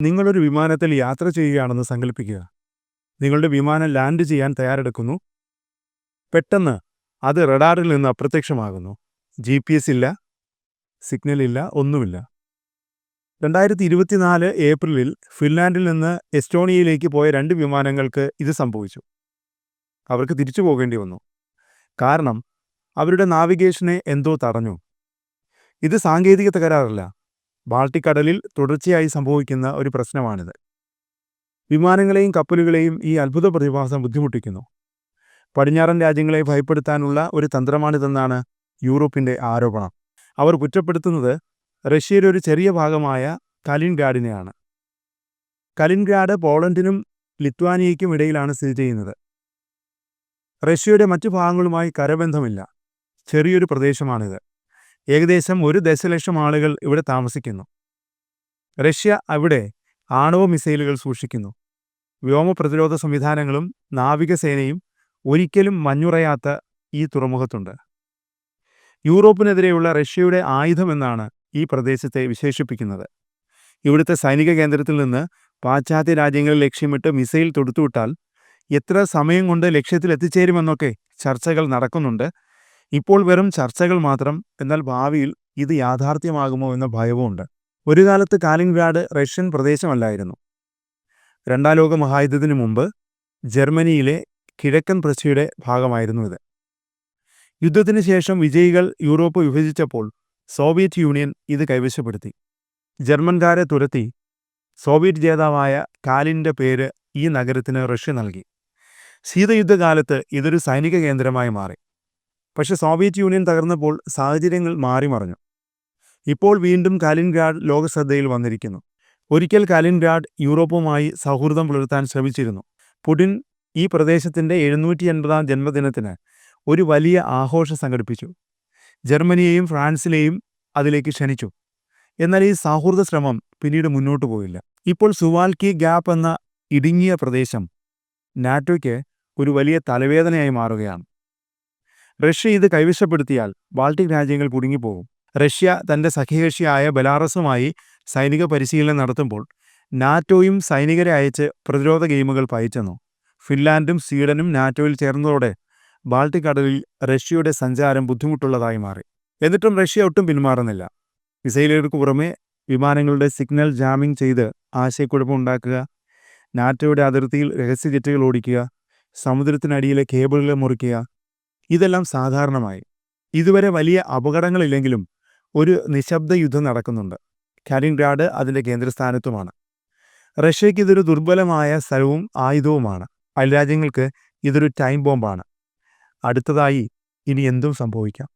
നിങ്ങളൊരു വിമാനത്തിൽ യാത്ര ചെയ്യുകയാണെന്ന് സങ്കല്പിക്കുക. നിങ്ങളുടെ വിമാനം ലാൻഡ് ചെയ്യാൻ തയ്യാറെടുക്കുന്നു. പെട്ടെന്ന് അത് റഡാറിൽ നിന്ന് അപ്രത്യക്ഷമാകുന്നു. ജി പി എസ് ഇല്ല സിഗ്നൽ ഇല്ല ഒന്നുമില്ല. രണ്ടായിരത്തി ഇരുപത്തിനാല് ഏപ്രിലിൽ ഫിൻലാൻഡിൽ നിന്ന് എസ്റ്റോണിയയിലേക്ക് പോയ രണ്ട് വിമാനങ്ങൾക്ക് ഇത് സംഭവിച്ചു. അവർക്ക് തിരിച്ചു പോകേണ്ടി വന്നു. കാരണം അവരുടെ നാവിഗേഷനെ എന്തോ തടഞ്ഞു. ഇത് സാങ്കേതിക തകരാറല്ല. ബാൾട്ടിക് കടലിൽ തുടർച്ചയായി സംഭവിക്കുന്ന ഒരു പ്രശ്നമാണിത്. വിമാനങ്ങളെയും കപ്പലുകളെയും ഈ അത്ഭുത പ്രതിഭാസം ബുദ്ധിമുട്ടിക്കുന്നു. പടിഞ്ഞാറൻ രാജ്യങ്ങളെ ഭയപ്പെടുത്താനുള്ള ഒരു തന്ത്രമാണിതെന്നാണ് യൂറോപ്പിന്റെ ആരോപണം. അവർ കുറ്റപ്പെടുത്തുന്നത് റഷ്യയുടെ ഒരു ചെറിയ ഭാഗമായ കലിൻഗ്രാഡിനെയാണ്. കലിൻഗ്രാഡ് പോളണ്ടിനും ലിത്വാനിയയ്ക്കും ഇടയിലാണ് സ്ഥിതി ചെയ്യുന്നത്. റഷ്യയുടെ മറ്റു ഭാഗങ്ങളുമായി കരബന്ധമില്ല. ചെറിയൊരു പ്രദേശമാണിത്. ഏകദേശം ഒരു ദശലക്ഷം ആളുകൾ ഇവിടെ താമസിക്കുന്നു. റഷ്യ അവിടെ ആണവ മിസൈലുകൾ സൂക്ഷിക്കുന്നു. വ്യോമ പ്രതിരോധ സംവിധാനങ്ങളും നാവികസേനയും ഒരിക്കലും മഞ്ഞുറയാത്ത ഈ തുറമുഖത്തുണ്ട്. യൂറോപ്പിനെതിരെയുള്ള റഷ്യയുടെ ആയുധമെന്നാണ് ഈ പ്രദേശത്തെ വിശേഷിപ്പിക്കുന്നത്. ഇവിടുത്തെ സൈനിക കേന്ദ്രത്തിൽ നിന്ന് പാശ്ചാത്യ രാജ്യങ്ങളിൽ ലക്ഷ്യമിട്ട് മിസൈൽ തൊടുത്തുവിട്ടാൽ എത്ര സമയം കൊണ്ട് ലക്ഷ്യത്തിൽ എത്തിച്ചേരുമെന്നൊക്കെ ചർച്ചകൾ നടക്കുന്നുണ്ട്. ഇപ്പോൾ വെറും ചർച്ചകൾ മാത്രം എന്നാൽ ഭാവിയിൽ ഇത് യാഥാർത്ഥ്യമാകുമോ എന്ന ഭയവുമുണ്ട്. ഒരു കാലത്ത് കാലിൻഗ്രാഡ് റഷ്യൻ പ്രദേശമല്ലായിരുന്നു. രണ്ടാം ലോക മഹായുദ്ധത്തിനു മുമ്പ് ജർമ്മനിയിലെ കിഴക്കൻ പ്രഷ്യയുടെ ഭാഗമായിരുന്നു ഇത്. യുദ്ധത്തിന് ശേഷം വിജയികൾ യൂറോപ്പ് വിഭജിച്ചപ്പോൾ സോവിയറ്റ് യൂണിയൻ ഇത് കൈവശപ്പെടുത്തി. ജർമ്മൻകാരെ തുരത്തി സോവിയറ്റ് ജേതാവായ കാലിന്റെ പേര് ഈ നഗരത്തിന് റഷ്യ നൽകി. ശീതയുദ്ധകാലത്ത് ഇതൊരു സൈനിക കേന്ദ്രമായി മാറി. പക്ഷെ സോവിയറ്റ് യൂണിയൻ തകർന്നപ്പോൾ സാഹചര്യങ്ങൾ മാറിമറിഞ്ഞു. ഇപ്പോൾ വീണ്ടും കാലിൻഗ്രാഡ് ലോകശ്രദ്ധയിൽ വന്നിരിക്കുന്നു. ഒരിക്കൽ കാലിൻഗ്രാഡ് യൂറോപ്പുമായി സൗഹൃദം പുലർത്താൻ ശ്രമിച്ചിരുന്നു. പുടിൻ ഈ പ്രദേശത്തിന്റെ എഴുന്നൂറ്റി എൺപതാം ജന്മദിനത്തിന് ഒരു വലിയ ആഘോഷം സംഘടിപ്പിച്ചു. ജർമ്മനിയെയും ഫ്രാൻസിലെയും അതിലേക്ക് ക്ഷണിച്ചു. എന്നാൽ ഈ സൗഹൃദ ശ്രമം പിന്നീട് മുന്നോട്ടു പോയില്ല. ഇപ്പോൾ സുവാൽക്കി ഗ്യാപ്പ് എന്ന ഇടുങ്ങിയ പ്രദേശം നാറ്റോയ്ക്ക് ഒരു വലിയ തലവേദനയായി മാറുകയാണ്. റഷ്യ ഇത് കൈവശപ്പെടുത്തിയാൽ ബാൾട്ടിക് രാജ്യങ്ങൾ കുടുങ്ങിപ്പോകും. റഷ്യ തന്റെ സഖ്യകക്ഷിയായ ബലാറസുമായി സൈനിക പരിശീലനം നടത്തുമ്പോൾ നാറ്റോയും സൈനികരെ അയച്ച് പ്രതിരോധ ഗെയിമുകൾ പയച്ചെന്നു. ഫിൻലാൻഡും സ്വീഡനും നാറ്റോയിൽ ചേർന്നതോടെ ബാൾട്ടിക് കടലിൽ റഷ്യയുടെ സഞ്ചാരം ബുദ്ധിമുട്ടുള്ളതായി മാറി. എന്നിട്ടും റഷ്യ ഒട്ടും പിന്മാറുന്നില്ല. മിസൈലുകൾക്ക് പുറമെ വിമാനങ്ങളുടെ സിഗ്നൽ ജാമിംഗ് ചെയ്ത് ആശയക്കുഴപ്പമുണ്ടാക്കുക നാറ്റോയുടെ അതിർത്തിയിൽ രഹസ്യ ജെറ്റുകൾ ഓടിക്കുക സമുദ്രത്തിനടിയിലെ കേബിളുകൾ മുറിക്കുക ഇതെല്ലാം സാധാരണമായി. ഇതുവരെ വലിയ അപകടങ്ങളില്ലെങ്കിലും ഒരു നിശബ്ദ യുദ്ധം നടക്കുന്നുണ്ട്. കാലിൻഗ്രാഡ് അതിന്റെ കേന്ദ്രസ്ഥാനത്തുമാണ്. റഷ്യയ്ക്ക് ഇതൊരു ദുർബലമായ സ്ഥലവും ആയുധവുമാണ്. അയൽരാജ്യങ്ങൾക്ക് ഇതൊരു ടൈം ബോംബാണ്. അടുത്തതായി ഇനി എന്തും സംഭവിക്കാം.